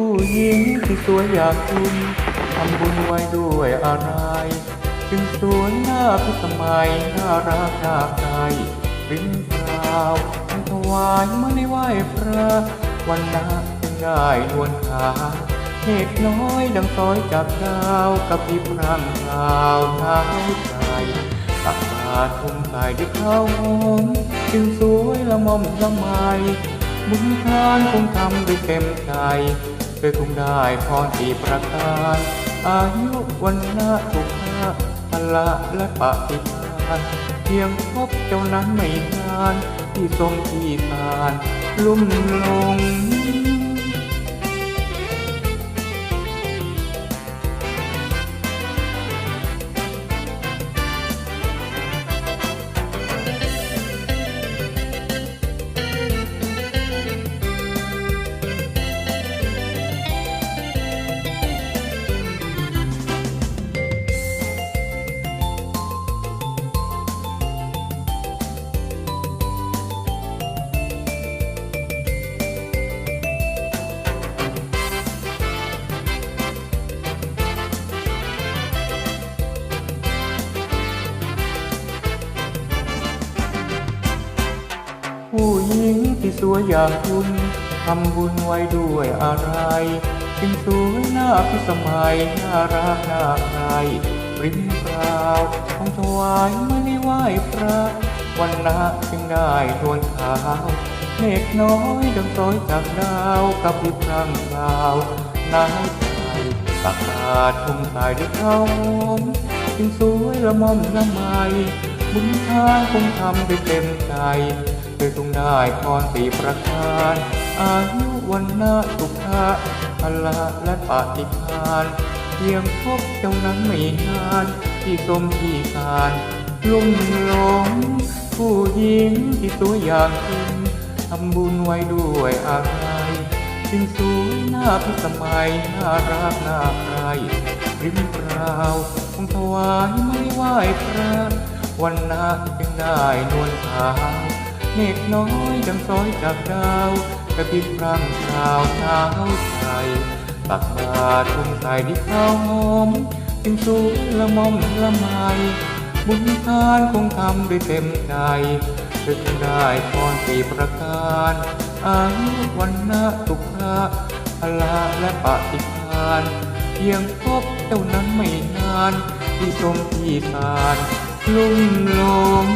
ผู้หญิงที่สวยอยางคุณทำบุญไว้ด้วยอะไร จึงสวยหน้าพิสมัยน่ารักน่าใครริมเปล่าถวายมาในไหว้พระวันนาจึงได้นวลขาเหตุน้อยดังซอยจากดาวกับพี่พรางดาวท้าใจตักบาตรทุ่มใส่ด้วยข้าวหอมจึงสวยละม่อมละไมบุญทานคงทำด้วยเต็มใจ เธอคงได้พรที่ประการ อายุวันนาสุขะพละและปฏิภาณเพียงพบเจ้านั้นไม่นาน ที่ทรงที่ทานลุ่มลง ผู้หญิงที่สวยอย่างคุณทำบุญไว้ด้วยอะไรจึงสวยหน้าพิสมัยน่ารักน่าใครริมเปล่าของถวายไม่ได้ไหว้พระวันนาจึงได้นวลขาวเมฆน้อยดังซอยจากดาวกับพิพรังคราวน้ำใจตักบาตรทุ่มใส่ด้วยข้าจึงสวยละม่อมละไมบุญทานคงทำด้วยเต็มใจ โดยต้องได้พรสีประการอายุวันนาสุขะพละและปฏิภาณเพียงพบเจ้านั้นไม่นานที่สมที่การลุ่มหลงผู้หญิงที่สวยอย่างคุณทำบุญไว้ด้วยอะไรจึงสวยหน้าพิสมัยน่ารักน่าใครริมเปล่าคงถวายไม่ไหวพระวันนาจึงได้นวลขาว เมฆน้อยดังซอยจากดาวกระพริบพรังคราวเท้าใจตักบาทุ่มใส่ดิข้าวหอมจึงสวยละม่อมละไมบุญทานคงทำด้วยเต็มใจเพื่อจะได้พรสี่ประการอายุวันนาสุขะพละและปฏิภาณเพียงพบเจ้านั้นไม่นาน ที่ทรงที่ทานลุ่มหลง